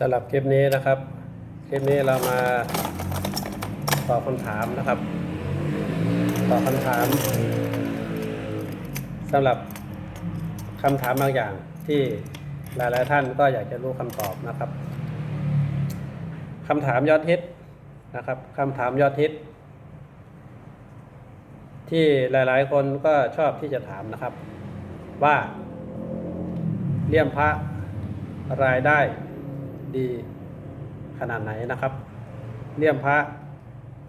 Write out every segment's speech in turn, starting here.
สำหรับคลิปนี้นะครับ คลิปนี้เรามาตอบคำถามนะครับตอบคำถามสำหรับคำถามบางอย่างที่หลาย ๆ ท่านก็อยากจะรู้คำตอบนะครับคำถามยอดฮิตนะครับคำถามยอดฮิต ที่หลาย ๆ คนก็ชอบที่จะถามนะครับ ว่าเลี่ยมพระรายได้ ดีขนาดไหนนะครับเลี่ยมพระ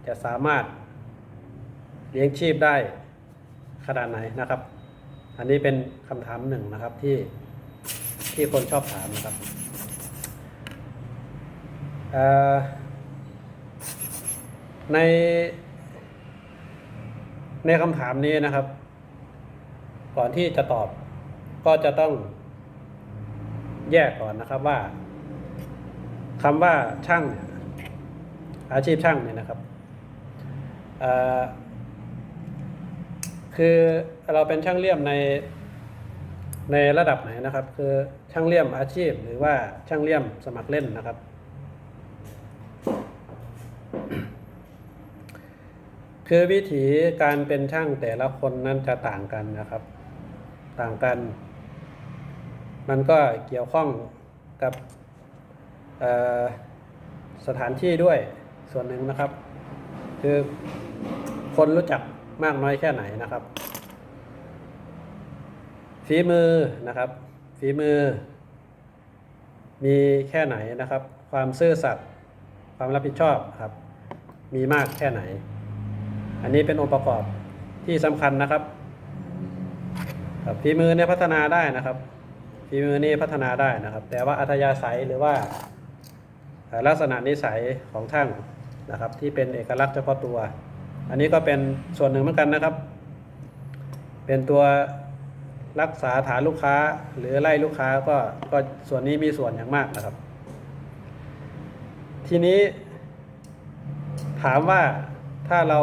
จะสามารถเลี้ยงชีพได้ขนาดไหนนะครับ อันนี้เป็นคำถามหนึ่งนะครับที่ที่คนชอบถามนะครับในในคำถามนี้นะครับ ก่อนที่จะตอบก็จะต้องแยกก่อนนะครับว่า คำว่าช่างเนี่ยอาชีพช่างเนี่ยนะครับคือเราเป็นช่างเลี่ยมในในระดับไหนนะครับ คือช่างเลี่ยมอาชีพหรือว่าช่างเลี่ยมสมัครเล่นนะครับ คือวิถีการเป็นช่างแต่ละคนนั้นจะต่างกันนะครับ ต่างกัน มันก็เกี่ยวข้องกับ สถานที่ด้วยส่วนหนึ่งนะครับ คือคนรู้จักมากน้อยแค่ไหนนะครับ ฝีมือนะครับ ฝีมือ มีแค่ไหนนะครับ ความซื่อสัตย์ความรับผิดชอบครับ มีมากแค่ไหน อันนี้เป็นองค์ประกอบที่สำคัญนะครับฝีมือเนี่ยพัฒนาได้นะครับฝีมือนี่พัฒนาได้นะครับ แต่ว่าอัธยาศัยหรือว่า ลักษณะนิสัยของช่างนะครับ ที่เป็นเอกลักษณ์เฉพาะตัว อันนี้ก็เป็นส่วนหนึ่งเหมือนกันนะครับ เป็นตัวรักษาฐานลูกค้าหรือไล่ลูกค้าก็ก็ส่วนนี้มีส่วนอย่างมากนะครับ ทีนี้ถามว่าถ้าเรา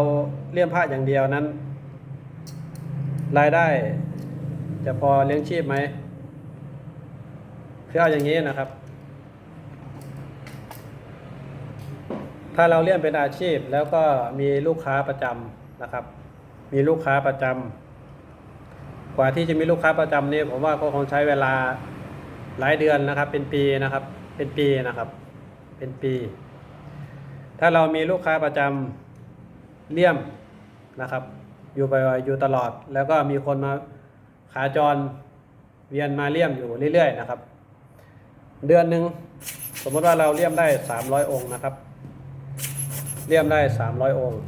เลี่ยมพระอย่างเดียวนั้น รายได้จะพอเลี้ยงชีพไหมคือเอาอย่างนี้นะครับ ถ้าเราเลี่ยมเป็นอาชีพแล้วก็มีลูกค้าประจำนะครับ มีลูกค้าประจำกว่าที่จะมีลูกค้าประจำนี่ผมว่าก็คงใช้เวลาหลายเดือนนะครับ เป็นปีนะครับ เป็นปีนะครับ เป็นปี ถ้าเรามีลูกค้าประจำเลี่ยมนะครับ อยู่ไปอยู่ตลอด แล้วก็มีคนมาขาจรเวียนมาเลี่ยมอยู่เรื่อยๆนะครับ เดือนหนึ่งสมมติว่าเราเลี่ยมได้ 300 องค์นะครับ เลี่ยมได้300องค์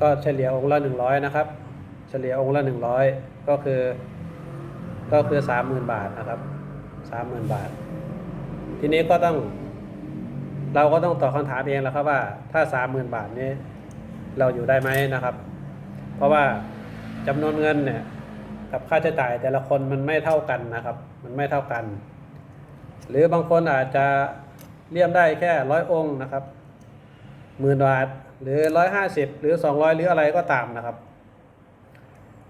ก็เฉลี่ยองค์ละ100นะครับ เฉลี่ยองค์ละ100ก็คือ ก็คือ30,000บาทนะครับ30,000บาท ทีนี้ก็ต้อง เราก็ต้องตอบคำถามเองแล้วครับว่า ถ้า30,000บาทนี้ เราอยู่ได้ไหมนะครับ เพราะว่าจำนวนเงินเนี่ยกับค่าใช้จ่ายแต่ละคนมันไม่เท่ากันนะครับ มันไม่เท่ากัน หรือบางคนอาจจะเลี่ยมได้แค่ร้อยองค์นะครับ หมื่นบาทหรือร้อยห้าสิบหรือสองร้อยหรืออะไรก็ตามนะครับ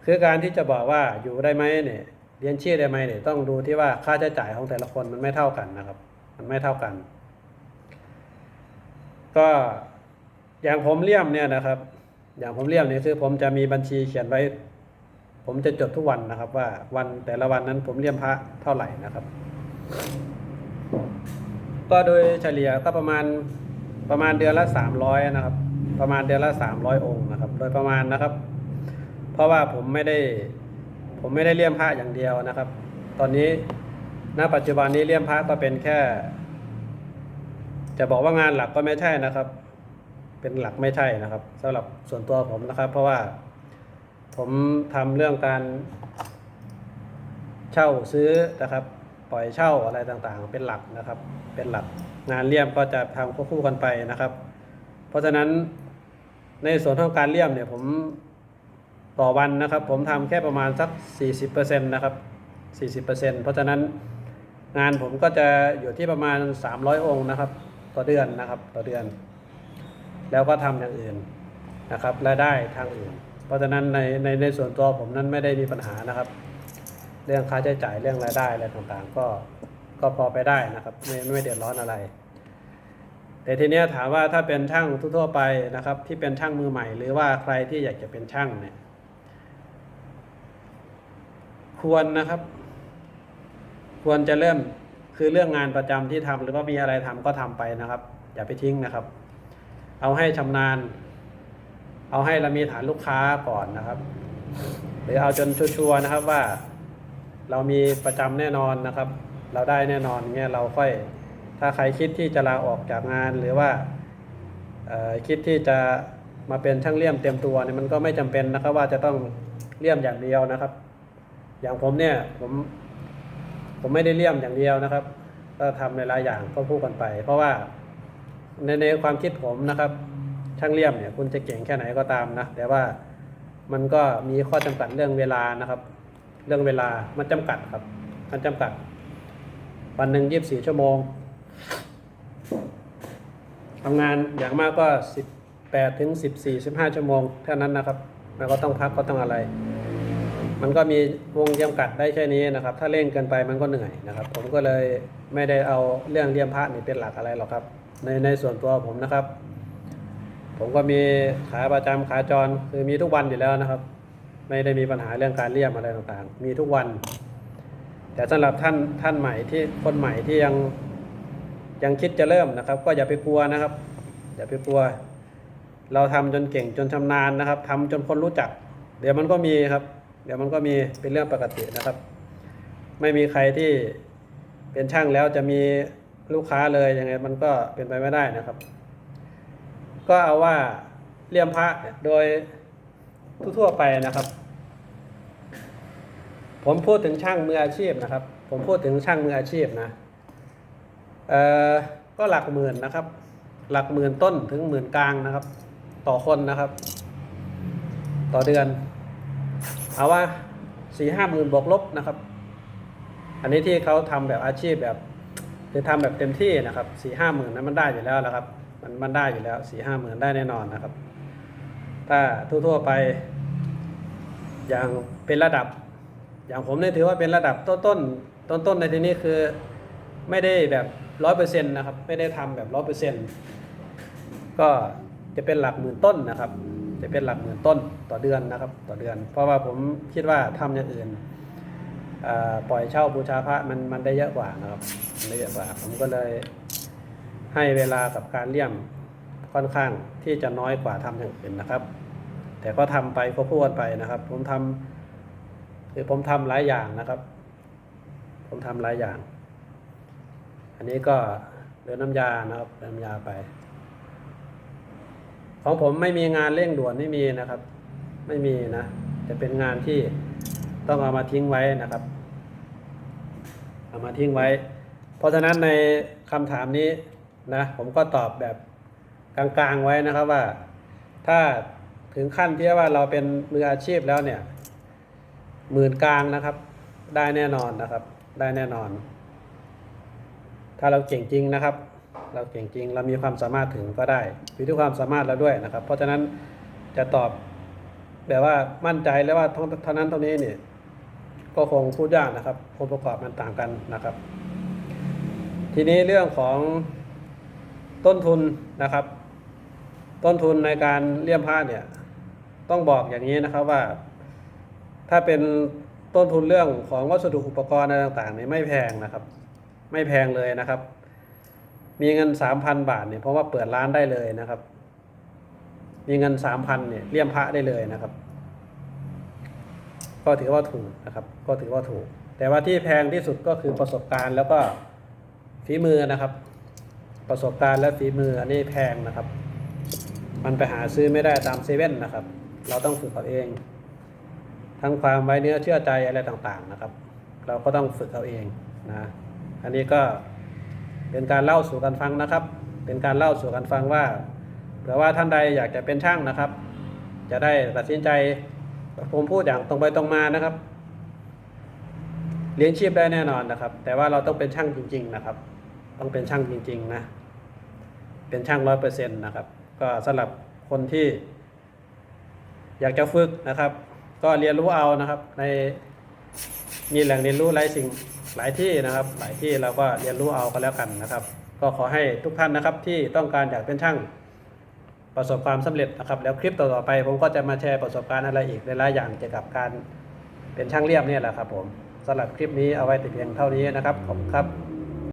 คือการที่จะบอกว่าอยู่ได้ไหมเนี่ยเรียนชีพได้ไหมเนี่ยต้องดูที่ว่าค่าใช้จ่ายของแต่ละคนมันไม่เท่ากันนะครับ มันไม่เท่ากัน ก็อย่างผมเลี่ยมเนี่ยนะครับ อย่างผมเลี่ยมเนี่ยคือผมจะมีบัญชีเขียนไว้ ผมจะจดทุกวันนะครับ ว่าวันแต่ละวันนั้นผมเลี่ยมพระเท่าไหร่นะครับ ก็โดยเฉลี่ยก็ประมาณ ประมาณเดือนละสามร้อยนะครับ ประมาณเดือนละสามร้อยองค์นะครับ โดยประมาณนะครับ เพราะว่าผมไม่ได้ผมไม่ได้เลี่ยมพระอย่างเดียวนะครับ ตอนนี้ณปัจจุบันนี้เลี่ยมพระก็เป็นแค่ จะบอกว่างานหลักก็ไม่ใช่นะครับ เป็นหลักไม่ใช่นะครับสำหรับส่วนตัวผมนะครับ เพราะว่าผมทำเรื่องการเช่าซื้อนะครับ ล่อยเช่าอะไรต่างๆ เป็นหลักนะครับ เป็นหลักงานเลี่ยมก็จะทำควบคู่กันไปนะครับ เพราะฉะนั้นในส่วนของการเลี่ยมเนี่ยผมต่อวันนะครับ ผมทำแค่ประมาณสัก 40%นะครับ 40%เพราะฉะนั้นงานผมก็จะอยู่ที่ประมาณ 300 องค์นะครับ ต่อเดือนนะครับต่อเดือน แล้วก็ทำอย่างอื่นนะครับรายได้ทางอื่น เพราะฉะนั้นในในในส่วนตัวผมนั้นไม่ได้มีปัญหานะครับ เรื่องค่าใช้จ่ายเรื่องรายได้อะไรต่างๆ ก็ก็พอไปได้นะครับ ไม่ไม่เดือดร้อนอะไร แต่ทีเนี้ยถามว่าถ้าเป็นช่างทั่วๆไปนะครับ ที่เป็นช่างมือใหม่ หรือว่าใครที่อยากจะเป็นช่างเนี่ย ควรนะครับ ควรจะเริ่มคือเรื่องงานประจำที่ทำหรือว่ามีอะไรทำก็ทำไปนะครับ อย่าไปทิ้งนะครับ เอาให้ชำนาญ เอาให้เรามีฐานลูกค้าก่อนนะครับ หรือเอาจนชัวร์นะครับว่า เรามีประจำแน่นอนนะครับ เราได้แน่นอนเงี้ยเราค่อย ถ้าใครคิดที่จะลาออกจากงานหรือว่าคิดที่จะมาเป็นช่างเลี่ยมเต็มตัวเนี่ยมันก็ไม่จำเป็นนะครับ ว่าจะต้องเลี่ยมอย่างเดียวนะครับ อย่างผมเนี่ยผมผมไม่ได้เลี่ยมอย่างเดียวนะครับ ก็ทำในหลายอย่างก็พูดกันไป เพราะว่าในในความคิดผมนะครับ ช่างเลี่ยมเนี่ยคุณจะเก่งแค่ไหนก็ตามนะแต่ว่ามันก็มีข้อจำกัดเรื่องเวลานะครับ เรื่องเวลามันจำกัดครับ มันจำกัด วันหนึ่งยีิบสี่ชั่วโมงทำงานอย่างมากก็สิบแปดถึงสิบสี่สิบห้าชั่วโมงเท่านั้นนะครับแล้วก็ต้องพักก็ต้องอะไร มันก็มีวงจำกัดได้แค่นี้นะครับ ถ้าเล่นเกินไปมันก็เหนื่อยนะครับ ผมก็เลยไม่ได้เอาเรื่องเลี่ยมพระนี่เป็นหลักอะไรหรอกครับ ในในส่วนตัวผมนะครับ ผมก็มีขาประจำขาจรคือมีทุกวันอยู่แล้วนะครับ ไม่ได้มีปัญหาเรื่องการเลี่ยมอะไรต่างๆ มีทุกวัน แต่สำหรับท่านท่านใหม่ที่คนใหม่ที่ยังยังคิดจะเริ่มนะครับ ก็อย่าไปกลัวนะครับ อย่าไปกลัว เราทำจนเก่งจนชำนาญนะครับทำจนคนรู้จัก เดี๋ยวมันก็มีครับ เดี๋ยวมันก็มีเป็นเรื่องปกตินะครับ ไม่มีใครที่เป็นช่างแล้วจะมีลูกค้าเลยยังไงมันก็เป็นไปไม่ได้นะครับ ก็เอาว่าเลี่ยมพระโดย ทั่วๆไปนะครับ ผมพูดถึงช่างมืออาชีพนะครับ ผมพูดถึงช่างมืออาชีพนะเอ่อก็หลักหมื่นนะครับ หลักหมื่นต้นถึงหมื่นกลางนะครับ ต่อคนนะครับ ต่อเดือนเอาว่าสี่ห้าหมื่นบวกลบนะครับ อันนี้ที่เขาทำแบบอาชีพแบบคือทำแบบเต็มที่นะครับสี่ห้าหมื่นนั้นมันได้อยู่แล้วนะครับ มันมันได้อยู่แล้วสี่ห้าหมื่นได้แน่นอนนะครับ ถ้าทั่วๆไป อย่างเป็นระดับ อย่างผมเนี่ยถือว่าเป็นระดับต้นต้นต้นต้นๆในที่นี้คือไม่ได้แบบร้อยเปอร์เซ็นต์นะครับ ไม่ได้ทำแบบร้อยเปอร์เซ็นต์ก็จะเป็นหลักหมื่นต้นนะครับ จะเป็นหลักหมื่นต้นต่อเดือนนะครับ ต่อเดือน เพราะว่าผมคิดว่าทำอย่างอื่นปล่อยเช่าบูชาพระมันมันได้เยอะกว่านะครับมันได้เยอะกว่า ผมก็เลยให้เวลากับการเลี่ยม ค่อนข้างที่จะน้อยกว่าทำอย่างอื่นนะครับ แต่ก็ทำไปควบคู่กันไปนะครับ ผมทำคือผมทำหลายอย่างนะครับ ผมทำหลายอย่าง อันนี้ก็เรือน้ำยานะครับเรือน้ำยาไป ของผมไม่มีงานเร่งด่วนไม่มีนะครับ ไม่มีนะจะเป็นงานที่ต้องเอามาทิ้งไว้นะครับ เอามาทิ้งไว้ เพราะฉะนั้นในคำถามนี้นะผมก็ตอบแบบ กลางๆไว้นะครับว่า ถ้าถึงขั้นที่ว่าเราเป็นมืออาชีพแล้วเนี่ยหมื่นกลางนะครับ ได้แน่นอนนะครับ ได้แน่นอน ถ้าเราเก่งจริงนะครับ เราเก่งจริงเรามีความสามารถถึงก็ได้อยู่ที่ความสามารถเราด้วยนะครับ เพราะฉะนั้นจะตอบแบบว่ามั่นใจแล้วว่าเท่านั้นเท่านี้เนี่ยก็คงพูดยากนะครับองค์ประกอบมันต่างกันนะครับ ทีนี้เรื่องของต้นทุนนะครับ ต้นทุนในการเลี่ยมผ้าเนี่ย ต้องบอกอย่างนี้นะครับว่า ถ้าเป็นต้นทุนเรื่องของวัสดุอุปกรณ์อะไรต่างๆนี่ไม่แพงนะครับ ไม่แพงเลยนะครับ มีเงินสามพันบาทเนี่ยเพราะว่าเปิดร้านได้เลยนะครับ มีเงินสามพันเนี่ยเลี่ยมพระได้เลยนะครับ ก็ถือว่าถูกนะครับ ก็ถือว่าถูก แต่ว่าที่แพงที่สุดก็คือประสบการณ์แล้วก็ฝีมือนะครับ ประสบการณ์และฝีมืออันนี้แพงนะครับ มันไปหาซื้อไม่ได้ตามเซเว่นนะครับ เราต้องฝึกเอาเอง ทั้งความไว้เนื้อเชื่อใจอะไรต่างๆนะครับ เราก็ต้องฝึกเอาเองนะ อันนี้ก็เป็นการเล่าสู่กันฟังนะครับ เป็นการเล่าสู่กันฟังว่าเผื่อว่าท่านใดอยากจะเป็นช่างนะครับ จะได้ตัดสินใจผมพูดอย่างตรงไปตรงมานะครับ เลี้ยงชีพได้แน่นอนนะครับ แต่ว่าเราต้องเป็นช่างจริง ๆ นะครับ ต้องเป็นช่างจริง ๆ นะ เป็นช่างร้อยเปอร์เซ็นต์นะครับ ก็สำหรับคนที่อยากจะฝึกนะครับ ก็เรียนรู้เอานะครับ ในมีแหล่งเรียนรู้หลายสิ่งหลายที่นะครับ หลายที่เราก็เรียนรู้เอาก็แล้วกันนะครับ ก็ขอให้ทุกท่านนะครับ ที่ต้องการอยากเป็นช่างประสบความสำเร็จนะครับ แล้วคลิปต่อๆไป ผมก็จะมาแชร์ประสบการณ์อะไรอีกหลายๆอย่างเกี่ยวกับการเป็นช่างเรียบเนี่ยแหละครับผมสำหรับคลิปนี้เอาไว้แต่เพียงเท่านี้นะครับขอบคุณครับ